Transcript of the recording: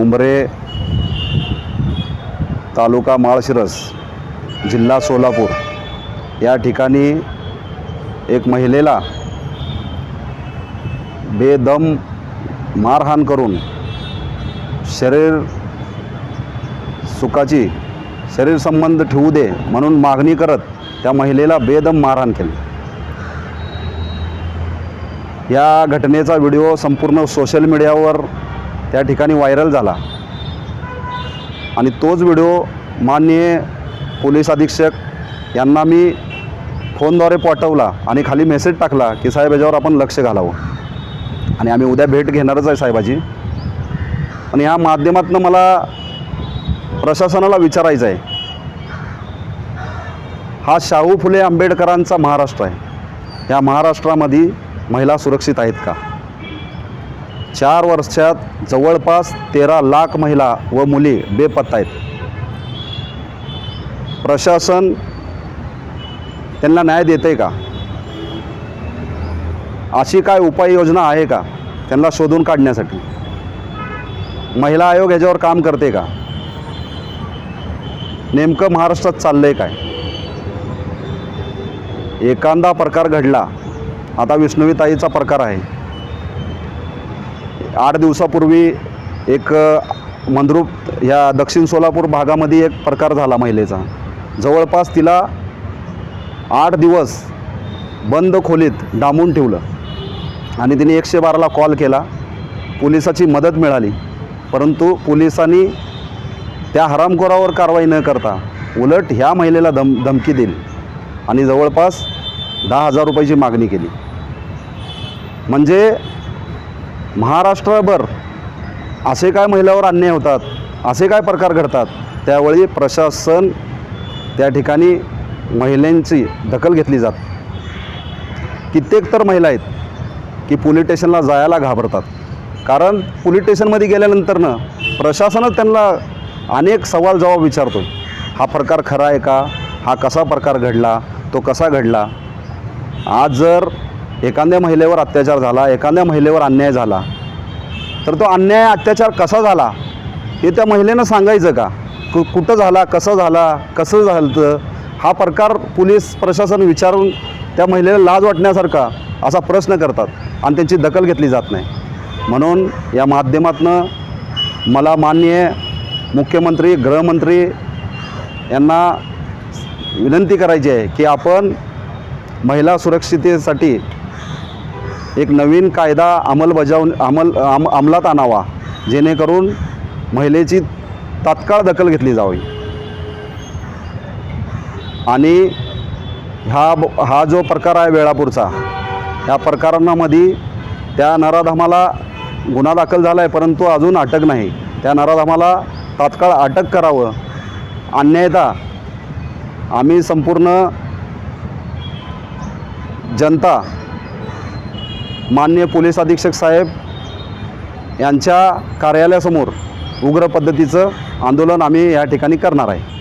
उंबरे तालुका माळशिरस जिल्हा सोलापूर. या ठिकाणी एक महिलेला बेदम मारहाण करून शरीर सुखाची शरीर संबंध ठेवू दे म्हणून मागणी करत त्या महिलेला बेदम मारहाण केली. या घटनेचा व्हिडिओ संपूर्ण सोशल मीडियावर त्या ठिकाणी व्हायरल झाला. आणि तोच व्हिडिओ माननीय पोलीस अधीक्षक यांना मी फोनद्वारे पाठवला आणि खाली मेसेज टाकला की साहेब याच्यावर आपण लक्ष घालावं. आणि आम्ही उद्या भेट घेणारच आहे साहेबाची. आणि ह्या माध्यमातून मला प्रशासनाला विचारायचं आहे. हा शाहू फुले आंबेडकरांचा महाराष्ट्र आहे. या महाराष्ट्रामध्ये महिला सुरक्षित आहेत का? चार वर्षात जवळपास तेरा लाख महिला व मुली बेपत्ता आहेत. प्रशासन त्यांना न्याय देते का? अशी काय उपाययोजना आहे का त्यांना शोधून काढण्यासाठी? महिला आयोग ह्याच्यावर काम करते का? नेमकं महाराष्ट्रात चाललंय काय? एखादा प्रकार घडला आता विष्णवीताईचा प्रकार आहे. आठ दिवसापूर्वी एक मंद्रूप ह्या दक्षिण सोलापूर भागामध्ये एक प्रकार झाला महिलेचा. जवळपास तिला आठ दिवस बंद खोलीत डांबून ठेवलं. आणि तिने एकशे बाराला कॉल केला. पोलिसाची मदत मिळाली. परंतु पोलिसांनी त्या हरामखोरावर कारवाई न करता उलट ह्या महिलेला धम धमकी दिली. आणि जवळपास दहा हजार रुपयाची मागणी केली. म्हणजे महाराष्ट्रभर असे काय महिलावर अन्याय होतात असे काय प्रकार घडतात त्यावेळी प्रशासन त्या ठिकाणी महिलांची दखल घेतली जात. कित्येक तर महिला आहेत की पोलीस स्टेशनला जायला घाबरतात. कारण पोलीस स्टेशनमध्ये गेल्यानंतरनं प्रशासनच त्यांना अनेक सवाल जबाब विचारतो हा प्रकार खरा आहे का? हा कसा प्रकार घडला? तो कसा घडला? आज जर एखाद्या महिलेवर अत्याचार झाला एखाद्या महिलेवर अन्याय झाला. तर तो अन्याय अत्याचार कसा झाला? हे त्या महिलेनं सांगायचं का? कु कुठं झाला कसं झाला कसं झालं हा प्रकार पोलीस प्रशासन विचारून त्या महिलेला लाज वाटण्यासारखा असा प्रश्न करतात आणि त्यांची दखल घेतली जात नाही. म्हणून या माध्यमातनं मला माननीय मुख्यमंत्री गृहमंत्री यांना विनंती करायची आहे की आपण महिला सुरक्षितेसाठी एक नवीन कायदा अंमलबजावून अंमल आम अंमलात आणावा जेणेकरून महिलेची तात्काळ दखल घेतली जावी. आणि हा ब- हा जो प्रकार आहे वेळापूरचा ह्या प्रकारांमध्ये त्या नराधामाला गुन्हा दाखल झाला आहे परंतु अजून अटक नाही. त्या नराधामाला तात्काळ अटक करावं. अन्यायता आम्ही संपूर्ण जनता माननीय पोलीस अधीक्षक साहेब यांच्या कार्यालयासमोर उग्र पद्धतीचं आंदोलन आम्ही या ठिकाणी करणार आहे.